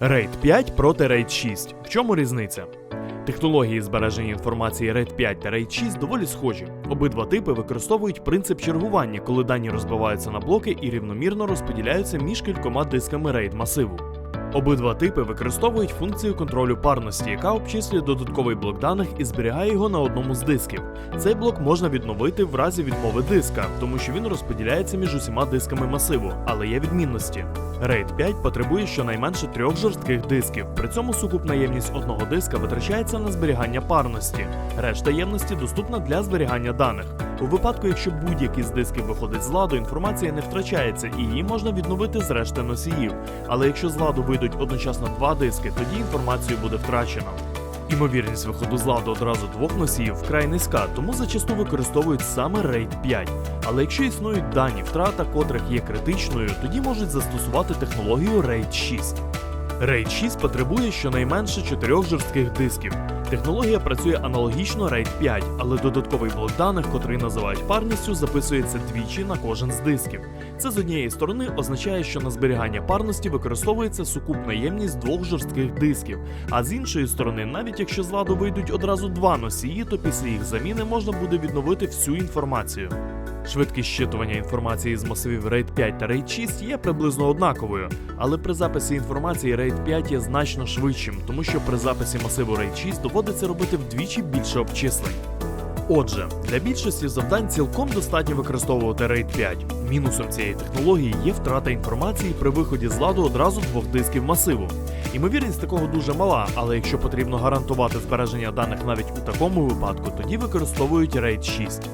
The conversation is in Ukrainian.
RAID 5 проти RAID 6. В чому різниця? Технології збереження інформації RAID 5 та RAID 6 доволі схожі. Обидва типи використовують принцип чергування, коли дані розбиваються на блоки і рівномірно розподіляються між кількома дисками RAID масиву. Обидва типи використовують функцію контролю парності, яка обчислює додатковий блок даних і зберігає його на одному з дисків. Цей блок можна відновити в разі відмови диска, тому що він розподіляється між усіма дисками масиву, але є відмінності. RAID 5 потребує щонайменше трьох жорстких дисків. При цьому сукупна ємність одного диска витрачається на зберігання парності. Решта ємності доступна для зберігання даних. У випадку, якщо будь-який з дисків виходить з ладу, інформація не втрачається і її можна відновити з решти носіїв. Але якщо з ладу вийдуть одночасно два диски, тоді інформацію буде втрачено. Імовірність виходу з ладу одразу двох носіїв вкрай низька, тому зачасту використовують саме RAID 5. Але якщо існують дані, втрата котрих є критичною, тоді можуть застосувати технологію RAID 6. RAID 6 потребує щонайменше чотирьох жорстких дисків. Технологія працює аналогічно RAID 5, але додатковий блок даних, котрий називають парністю, записується двічі на кожен з дисків. Це з однієї сторони означає, що на зберігання парності використовується сукупна ємність двох жорстких дисків. А з іншої сторони, навіть якщо з ладу вийдуть одразу два носії, то після їх заміни можна буде відновити всю інформацію. Швидкість щитування інформації з масивів RAID 5 та RAID 6 є приблизно однаковою, але при записі інформації RAID 5 є значно швидшим, тому що при записі масиву RAID 6 доводиться робити вдвічі більше обчислень. Отже, для більшості завдань цілком достатньо використовувати RAID 5. Мінусом цієї технології є втрата інформації при виході з ладу одразу двох дисків масиву. Імовірність такого дуже мала, але якщо потрібно гарантувати збереження даних навіть у такому випадку, тоді використовують RAID 6.